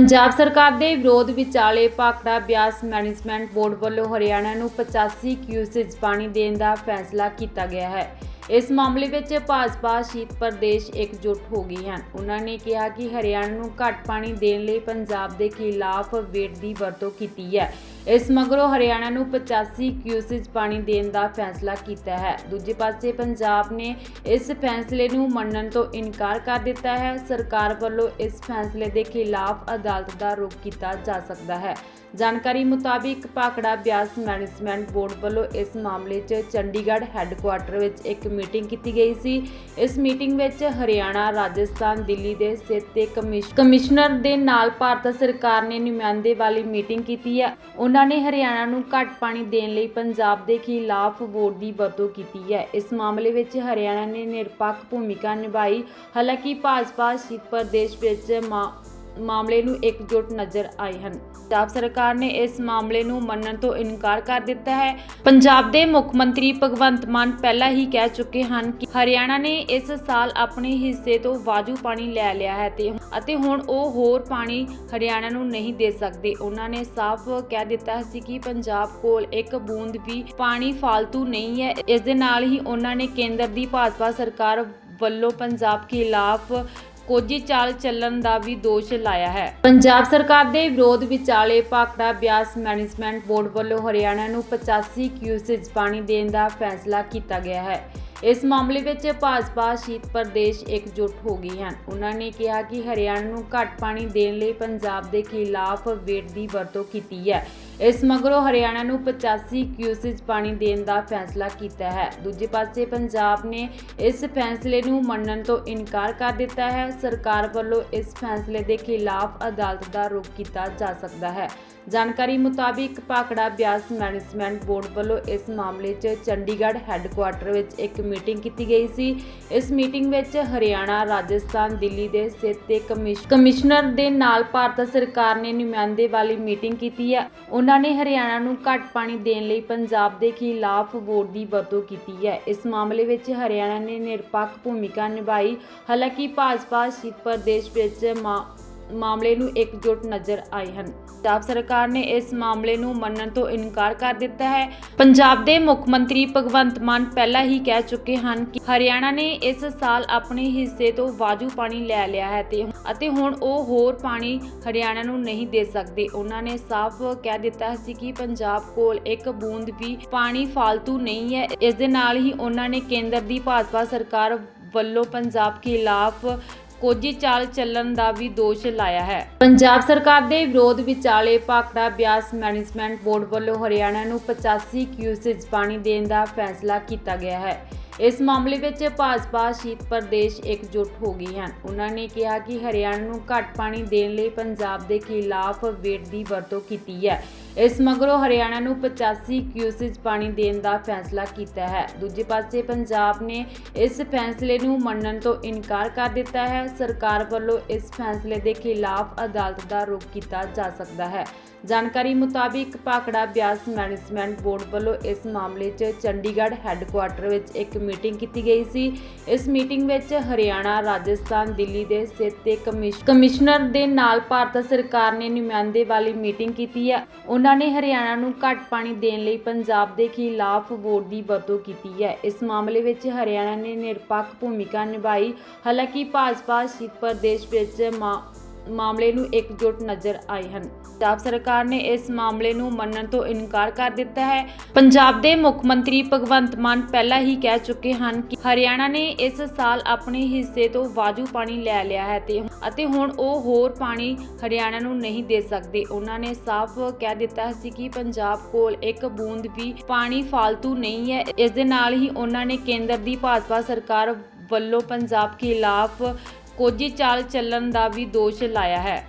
ਪੰਜਾਬ ਸਰਕਾਰ ਦੇ ਵਿਰੋਧ ਵਿਚਾਲੇ ਭਾਖੜਾ ਬਿਆਸ ਮੈਨੇਜਮੈਂਟ ਬੋਰਡ ਵੱਲੋਂ ਹਰਿਆਣਾ ਨੂੰ 85 ਕਿਊਸਿਸ ਪਾਣੀ ਦੇਣ ਦਾ ਫੈਸਲਾ ਕੀਤਾ ਗਿਆ ਹੈ। ਇਸ ਮਾਮਲੇ ਵਿੱਚ ਭਾਜਪਾ ਸ਼ੀਤ ਪ੍ਰਦੇਸ਼ ਇਕਜੁੱਟ ਹੋ ਗਈ ਹਨ। ਉਹਨਾਂ ਨੇ ਕਿਹਾ ਕਿ ਹਰਿਆਣਾ ਨੂੰ ਘੱਟ ਪਾਣੀ ਦੇਣ ਲਈ ਪੰਜਾਬ ਦੇ ਖਿਲਾਫ ਵੇਟ ਦੀ ਵਰਤੋਂ ਕੀਤੀ ਹੈ। ਇਸ ਮਗਰੋਂ ਹਰਿਆਣਾ ਨੂੰ 85 ਕਿਊਸਿਸ ਪਾਣੀ ਦੇਣ ਦਾ ਫੈਸਲਾ ਕੀਤਾ ਹੈ। ਦੂਜੇ ਪਾਸੇ ਪੰਜਾਬ ਨੇ ਇਸ ਫੈਸਲੇ ਨੂੰ ਮੰਨਣ ਤੋਂ ਇਨਕਾਰ ਕਰ ਦਿੱਤਾ ਹੈ। ਸਰਕਾਰ ਵੱਲੋਂ ਇਸ ਫੈਸਲੇ ਦੇ ਖਿਲਾਫ ਅਦਾਲਤ ਦਾ ਰੁਖ ਕੀਤਾ ਜਾ ਸਕਦਾ ਹੈ। ਜਾਣਕਾਰੀ ਮੁਤਾਬਿਕ ਪਾਕੜਾ ਬਿਆਸ ਮੈਨੇਜਮੈਂਟ ਬੋਰਡ ਵੱਲੋਂ ਇਸ ਮਾਮਲੇ 'ਚ ਚੰਡੀਗੜ੍ਹ ਹੈੱਡਕੁਆਟਰ ਵਿੱਚ ਇੱਕ ਮੀਟਿੰਗ ਕੀਤੀ ਗਈ ਸੀ। ਇਸ ਮੀਟਿੰਗ ਵਿੱਚ ਹਰਿਆਣਾ, ਰਾਜਸਥਾਨ, ਦਿੱਲੀ ਦੇ ਸਿਹਤ ਤੇ ਕਮਿਸ਼ਨਰ ਦੇ ਨਾਲ ਭਾਰਤ ਸਰਕਾਰ ਨੇ ਨੁਮਾਇੰਦੇ ਵਾਲੀ ਮੀਟਿੰਗ ਕੀਤੀ ਹੈ। ਉਹਨਾਂ ਨੇ ਹਰਿਆਣਾ ਨੂੰ ਘੱਟ ਪਾਣੀ ਦੇਣ ਲਈ ਪੰਜਾਬ ਦੇ ਖਿਲਾਫ ਵੋਟ ਦੀ ਵਰਤੋਂ ਕੀਤੀ ਹੈ। ਇਸ ਮਾਮਲੇ ਵਿੱਚ ਹਰਿਆਣਾ ਨੇ ਨਿਰਪੱਖ ਭੂਮਿਕਾ ਨਿਭਾਈ। ਹਾਲਾਂਕਿ ਭਾਜਪਾ ਸ਼ੀਤ ਪ੍ਰਦੇਸ਼ ਵਿੱਚ ਮਾ- ਮਾਮਲੇ ਨੂੰ ਇਕਜੁੱਟ ਨਜ਼ਰ ਆਏ ਹਨ। ਪੰਜਾਬ ਸਰਕਾਰ ਨੇ ਇਸ ਮਾਮਲੇ ਨੂੰ ਮੰਨਣ ਤੋਂ ਇਨਕਾਰ ਕਰ ਦਿੱਤਾ ਹੈ। ਪੰਜਾਬ ਦੇ ਮੁੱਖ ਮੰਤਰੀ ਭਗਵੰਤ ਮਾਨ ਪਹਿਲਾਂ ਹੀ ਕਹਿ ਚੁੱਕੇ ਹਨ ਕਿ ਹਰਿਆਣਾ ਨੇ ਇਸ ਸਾਲ ਆਪਣੇ ਹਿੱਸੇ ਤੋਂ ਵਾਜੂ ਪਾਣੀ ਲੈ ਲਿਆ ਹੈ ਤੇ ਅਤੇ ਹੁਣ ਉਹ ਹੋਰ ਪਾਣੀ ਹਰਿਆਣਾ ਨੂੰ ਨਹੀਂ ਦੇ ਸਕਦੇ। ਉਹਨਾਂ ਨੇ ਸਾਫ਼ ਕਹਿ ਦਿੱਤਾ ਸੀ ਕਿ ਪੰਜਾਬ ਕੋਲ ਇੱਕ ਬੂੰਦ ਵੀ ਪਾਣੀ ਫालतू ਨਹੀਂ ਹੈ। ਇਸ ਦੇ ਨਾਲ ਹੀ ਉਹਨਾਂ ਨੇ ਕੇਂਦਰ ਦੀ ਭਾਜਪਾ ਸਰਕਾਰ ਵੱਲੋਂ ਪੰਜਾਬ ਖਿਲਾਫ ਕੋਜੀ ਚਾਲ ਚੱਲਣ ਦਾ ਵੀ ਦੋਸ਼ ਲਾਇਆ ਹੈ। ਪੰਜਾਬ ਸਰਕਾਰ ਦੇ ਵਿਰੋਧ ਵਿਚਾਲੇ ਭਾਖੜਾ ਬਿਆਸ ਮੈਨੇਜਮੈਂਟ ਬੋਰਡ ਵੱਲੋਂ ਹਰਿਆਣਾ ਨੂੰ 85 ਕਿਊਸਿਸ ਪਾਣੀ ਦੇਣ ਦਾ ਫੈਸਲਾ ਕੀਤਾ ਗਿਆ ਹੈ। ਇਸ ਮਾਮਲੇ ਵਿੱਚ ਭਾਜਪਾ ਸ਼ੀਤ ਪ੍ਰਦੇਸ਼ ਇਕਜੁੱਟ ਹੋ ਗਈ ਹਨ। ਉਹਨਾਂ ਨੇ ਕਿਹਾ ਕਿ ਹਰਿਆਣਾ ਨੂੰ ਘੱਟ ਪਾਣੀ ਦੇਣ ਲਈ ਪੰਜਾਬ ਦੇ ਖਿਲਾਫ ਵੇਟ ਦੀ ਵਰਤੋਂ ਕੀਤੀ ਹੈ। ਇਸ ਮਗਰੋਂ ਹਰਿਆਣਾ ਨੂੰ 85 ਕਿਊਸਿਸ ਪਾਣੀ ਦੇਣ ਦਾ ਫੈਸਲਾ ਕੀਤਾ ਹੈ। ਦੂਜੇ ਪਾਸੇ ਪੰਜਾਬ ਨੇ ਇਸ ਫੈਸਲੇ ਨੂੰ ਮੰਨਣ ਤੋਂ ਇਨਕਾਰ ਕਰ ਦਿੱਤਾ ਹੈ। ਸਰਕਾਰ ਵੱਲੋਂ ਇਸ ਫੈਸਲੇ ਦੇ ਖਿਲਾਫ ਅਦਾਲਤ ਦਾ ਰੁਖ ਕੀਤਾ ਜਾ ਸਕਦਾ ਹੈ। ਜਾਣਕਾਰੀ ਮੁਤਾਬਿਕ ਭਾਖੜਾ ਬਿਆਸ ਮੈਨੇਜਮੈਂਟ ਬੋਰਡ ਵੱਲੋਂ ਇਸ ਮਾਮਲੇ 'ਚ ਚੰਡੀਗੜ੍ਹ ਹੈੱਡਕੁਆਟਰ ਵਿੱਚ ਇੱਕ ਮੀਟਿੰਗ ਕੀਤੀ ਗਈ ਸੀ। ਇਸ ਮੀਟਿੰਗ ਵਿੱਚ ਹਰਿਆਣਾ, ਰਾਜਸਥਾਨ, ਦਿੱਲੀ ਦੇ ਸਿਹਤ ਤੇ ਕਮਿਸ਼ਨਰ ਦੇ ਨਾਲ ਭਾਰਤ ਸਰਕਾਰ ਨੇ ਨੁਮਾਇੰਦੇ ਵਾਲੀ ਮੀਟਿੰਗ ਕੀਤੀ ਹੈ। ਉਹਨਾਂ ਨੇ ਹਰਿਆਣਾ ਨੂੰ ਘੱਟ ਪਾਣੀ ਦੇਣ ਲਈ ਪੰਜਾਬ ਦੇ ਖਿਲਾਫ ਵੋਟ ਦੀ ਵਰਤੋਂ ਕੀਤੀ ਹੈ। ਇਸ ਮਾਮਲੇ ਵਿੱਚ ਹਰਿਆਣਾ ਨੇ ਨਿਰਪੱਖ ਭੂਮਿਕਾ ਨਿਭਾਈ। ਹਾਲਾਂਕਿ ਭਾਜਪਾ ਸ਼ੀਤ ਪ੍ਰਦੇਸ਼ ਵਿੱਚ ਮਾ- ਮਾਮਲੇ ਨੂੰ ਇਕਜੁੱਟ ਨਜ਼ਰ ਆਏ ਹਨ। ਪੰਜਾਬ ਸਰਕਾਰ ਨੇ ਇਸ ਮਾਮਲੇ ਨੂੰ ਮੰਨਣ ਤੋਂ ਇਨਕਾਰ ਕਰ ਦਿੱਤਾ ਹੈ। ਪੰਜਾਬ ਦੇ ਮੁੱਖ ਮੰਤਰੀ ਭਗਵੰਤ ਮਾਨ ਪਹਿਲਾਂ ਹੀ ਕਹਿ ਚੁੱਕੇ ਹਨ ਕਿ ਹਰਿਆਣਾ ਨੇ ਇਸ ਸਾਲ ਆਪਣੇ ਹਿੱਸੇ ਤੋਂ ਵਾਜੂ ਪਾਣੀ ਲੈ ਲਿਆ ਹੈ ਤੇ ਅਤੇ ਹੁਣ ਉਹ ਹੋਰ ਪਾਣੀ ਹਰਿਆਣਾ ਨੂੰ ਨਹੀਂ ਦੇ ਸਕਦੇ। ਉਹਨਾਂ ਨੇ ਸਾਫ਼ ਕਹਿ ਦਿੱਤਾ ਸੀ ਕਿ ਪੰਜਾਬ ਕੋਲ ਇੱਕ ਬੂੰਦ ਵੀ ਪਾਣੀ ਫालतू ਨਹੀਂ ਹੈ। ਇਸ ਦੇ ਨਾਲ ਹੀ ਉਹਨਾਂ ਨੇ ਕੇਂਦਰ ਦੀ ਭਾਜਪਾ ਸਰਕਾਰ ਵੱਲੋਂ ਪੰਜਾਬ ਖਿਲਾਫ ਕੋਜੀ ਚਾਲ ਚੱਲਣ ਦਾ ਵੀ ਦੋਸ਼ ਲਾਇਆ ਹੈ। ਪੰਜਾਬ ਸਰਕਾਰ ਦੇ ਵਿਰੋਧ ਵਿਚਾਲੇ ਭਾਖੜਾ ਬਿਆਸ ਮੈਨੇਜਮੈਂਟ ਬੋਰਡ ਵੱਲੋਂ ਹਰਿਆਣਾ ਨੂੰ 85 ਕਿਊਸਿਸ ਪਾਣੀ ਦੇਣ ਦਾ ਫੈਸਲਾ ਕੀਤਾ ਗਿਆ ਹੈ। ਇਸ ਮਾਮਲੇ ਵਿੱਚ ਭਾਜਪਾ ਸ਼ੀਤ ਪ੍ਰਦੇਸ਼ ਇਕਜੁੱਟ ਹੋ ਗਈ ਹਨ। ਉਹਨਾਂ ਨੇ ਕਿਹਾ ਕਿ ਹਰਿਆਣਾ ਨੂੰ ਘੱਟ ਪਾਣੀ ਦੇਣ ਲਈ ਪੰਜਾਬ ਦੇ ਖਿਲਾਫ ਵੇਟ ਦੀ ਵਰਤੋਂ ਕੀਤੀ ਹੈ। ਇਸ ਮਗਰੋਂ ਹਰਿਆਣਾ ਨੂੰ 85 ਕਿਊਸਿਸ ਪਾਣੀ ਦੇਣ ਦਾ ਫੈਸਲਾ ਕੀਤਾ ਹੈ। ਦੂਜੇ ਪਾਸੇ ਪੰਜਾਬ ਨੇ ਇਸ ਫੈਸਲੇ ਨੂੰ ਮੰਨਣ ਤੋਂ ਇਨਕਾਰ ਕਰ ਦਿੱਤਾ ਹੈ। ਸਰਕਾਰ ਵੱਲੋਂ ਇਸ ਫੈਸਲੇ ਦੇ ਖਿਲਾਫ ਅਦਾਲਤ ਦਾ ਰੁਖ ਕੀਤਾ ਜਾ ਸਕਦਾ ਹੈ। ਜਾਣਕਾਰੀ ਮੁਤਾਬਿਕ ਭਾਖੜਾ ਬਿਆਸ ਮੈਨੇਜਮੈਂਟ ਬੋਰਡ ਵੱਲੋਂ ਇਸ ਮਾਮਲੇ 'ਚ ਚੰਡੀਗੜ੍ਹ ਹੈੱਡਕੁਆਟਰ ਵਿੱਚ ਇੱਕ ਮੀਟਿੰਗ ਕੀਤੀ ਗਈ ਸੀ। ਇਸ ਮੀਟਿੰਗ ਵਿੱਚ ਹਰਿਆਣਾ, ਰਾਜਸਥਾਨ, ਦਿੱਲੀ ਦੇ ਸਿਹਤ ਤੇ ਕਮਿਸ਼- ਕਮਿਸ਼ਨਰ ਦੇ ਨਾਲ ਭਾਰਤ ਸਰਕਾਰ ਨੇ ਨੁਮਾਇੰਦੇ ਵਾਲੀ ਮੀਟਿੰਗ ਕੀਤੀ ਹੈ। ਉਹਨਾਂ ਨੇ ਹਰਿਆਣਾ ਨੂੰ ਘੱਟ ਪਾਣੀ ਦੇਣ ਲਈ ਪੰਜਾਬ ਦੇ ਖਿਲਾਫ ਵੋਟ ਦੀ ਵਰਤੋਂ ਕੀਤੀ ਹੈ। ਇਸ ਮਾਮਲੇ ਵਿੱਚ ਹਰਿਆਣਾ ਨੇ ਨਿਰਪੱਖ ਭੂਮਿਕਾ ਨਿਭਾਈ। ਹਾਲਾਂਕਿ ਭਾਜਪਾ ਸ਼ੀਤ ਪ੍ਰਦੇਸ਼ ਵਿੱਚ ਮਾ- ਮਾਮਲੇ ਨੂੰ ਇਕਜੁੱਟ ਨਜ਼ਰ ਆਏ ਹਨ। ਪੰਜਾਬ ਸਰਕਾਰ ਨੇ ਇਸ ਮਾਮਲੇ ਨੂੰ ਮੰਨਣ ਤੋਂ ਇਨਕਾਰ ਕਰ ਦਿੱਤਾ ਹੈ। ਪੰਜਾਬ ਦੇ ਮੁੱਖ ਮੰਤਰੀ ਭਗਵੰਤ ਮਾਨ ਪਹਿਲਾਂ ਹੀ ਕਹਿ ਚੁੱਕੇ ਹਨ ਕਿ ਹਰਿਆਣਾ ਨੇ ਇਸ ਸਾਲ ਆਪਣੇ ਹਿੱਸੇ ਤੋਂ ਵਾਜੂ ਪਾਣੀ ਲੈ ਲਿਆ ਹੈ ਤੇ ਅਤੇ ਹੁਣ ਉਹ ਹੋਰ ਪਾਣੀ ਹਰਿਆਣਾ ਨੂੰ ਨਹੀਂ ਦੇ ਸਕਦੇ। ਉਹਨਾਂ ਨੇ ਸਾਫ਼ ਕਹਿ ਦਿੱਤਾ ਸੀ ਕਿ ਪੰਜਾਬ ਕੋਲ ਇੱਕ ਬੂੰਦ ਵੀ ਪਾਣੀ ਫालतू ਨਹੀਂ ਹੈ। ਇਸ ਦੇ ਨਾਲ ਹੀ ਉਹਨਾਂ ਨੇ ਕੇਂਦਰ ਦੀ ਭਾਜਪਾ ਸਰਕਾਰ ਵੱਲੋਂ ਪੰਜਾਬ ਖਿਲਾਫ ਕੋਜੀ ਚਾਲ ਚੱਲਣ ਦਾ ਵੀ ਦੋਸ਼ ਲਾਇਆ ਹੈ।